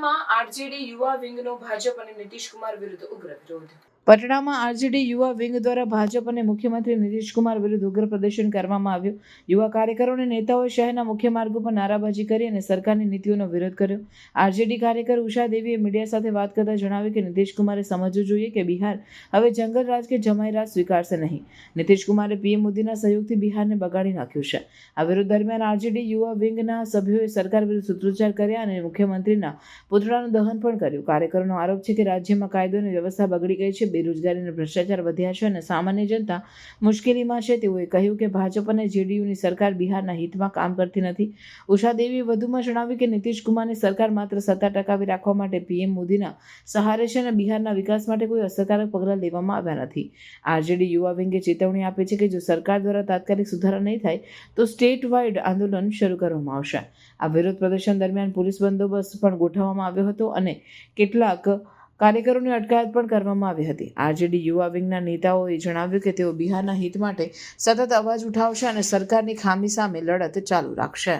પટનામાં RJD યુવા વિંગનો ભાજપ અને નીતિશ કુમાર વિરુદ્ધ ઉગ્ર વિરોધ. પટનામાં આરજેડી યુવા વિંગ દ્વારા ભાજપ અને મુખ્યમંત્રી નીતિશકુમાર વિરુદ્ધ ઉગ્ર પ્રદર્શન કરવામાં આવ્યું. યુવા કાર્યકરો અને નેતાઓએ શહેરના મુખ્ય માર્ગો પર નારાબાજી કરી અને સરકારની નીતિઓનો વિરોધ કર્યો. આરજેડી કાર્યકર ઉષા દેવીએ મીડિયા સાથે વાત કરતા જણાવ્યું કે નીતિશકુમારે સમજવું જોઈએ કે બિહાર હવે જંગલ રાજ કે જમાઈ રાજ સ્વીકારશે નહીં. નીતિશકુમારે પીએમ મોદીના સહયોગથી બિહારને બગાડી નાખ્યું છે. આ વિરોધ દરમિયાન આરજેડી યુવા વિંગના સભ્યોએ સરકાર વિરુદ્ધ સૂત્રોચ્ચાર કર્યા અને મુખ્યમંત્રીના પુતળાનું દહન પણ કર્યું. કાર્યકરોનો આરોપ છે કે રાજ્યમાં કાયદો અને વ્યવસ્થા બગડી ગઈ છે. બેરોજગારી અને ભ્રષ્ટાચાર વધ્યા છે અને સામાન્ય જનતા મુશ્કેલીમાં છે. તેઓએ કહ્યું કે ભાજપ અને જેડીયુની સરકાર બિહારના હિતમાં કામ કરતી નથી. ઉષા દેવીએ વધુમાં જણાવ્યું કે નીતિશ કુમારની સરકાર માત્ર સત્તા ટકાવી રાખવા માટે પીએમ મોદીના સહારે છે અને બિહારના વિકાસ માટે કોઈ અસરકારક પગલાં લેવામાં આવ્યા નથી. આરજેડી યુવા વિંગે ચેતવણી આપી છે કે જો સરકાર દ્વારા તાત્કાલિક સુધારા નહીં થાય, તો સ્ટેટ વાઇડ આંદોલન શરૂ કરવામાં આવશે. આ વિરોધ પ્રદર્શન દરમિયાન પોલીસ બંદોબસ્ત પણ ગોઠવવામાં આવ્યો હતો અને કેટલાક કાર્યકરોની અટકાયત પણ કરવામાં આવી હતી. આરજેડી યુવા વિંગના નેતાઓએ જણાવ્યું કે તેઓ બિહારના હિત માટે સતત અવાજ ઉઠાવશે અને સરકારની ખામી સામે લડત ચાલુ રાખશે.